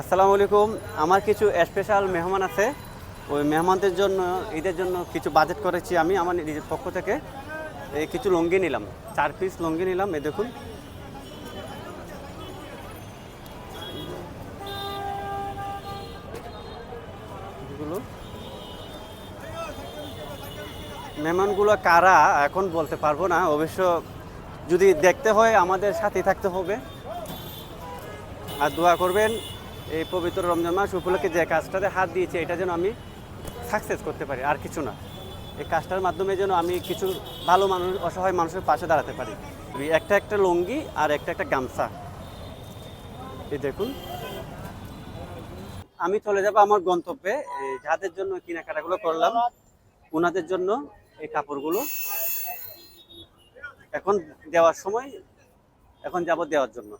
আসসালামু আলাইকুম। আমার কিছু স্পেশাল মেহমান আছে। ওই মেহমানদের জন্য, ঈদের জন্য কিছু বাজেট করেছি আমি, আমার নিজের পক্ষ থেকে। এই কিছু লুঙ্গি নিলাম, চার পিস লুঙ্গি নিলাম এ দেখুন। মেহমানগুলো কারা, এখন বলতে পারব না। অবশ্য যদি দেখতে হয়, আমাদের সাথেই থাকতে হবে। আর দোয়া করবেন এই পবিত্র রমজান মাস উপলক্ষে যে কাজটাতে হাত দিয়েছে, এটা যেন আমি সাকসেস করতে পারি, আর কিছু না। এই কাজটার মাধ্যমে যেন আমি কিছু ভালো মানুষ, অসহায় মানুষের পাশে দাঁড়াতে পারি। একটা একটা লুঙ্গি আর একটা একটা গামছা। এই দেখুন। আমি চলে যাব আমার গন্তব্যে। যাদের জন্য কেনাকাটাগুলো করলাম ওনাদের জন্য এই কাপড়গুলো। এখন দেওয়ার সময়, এখন যাব দেওয়ার জন্য।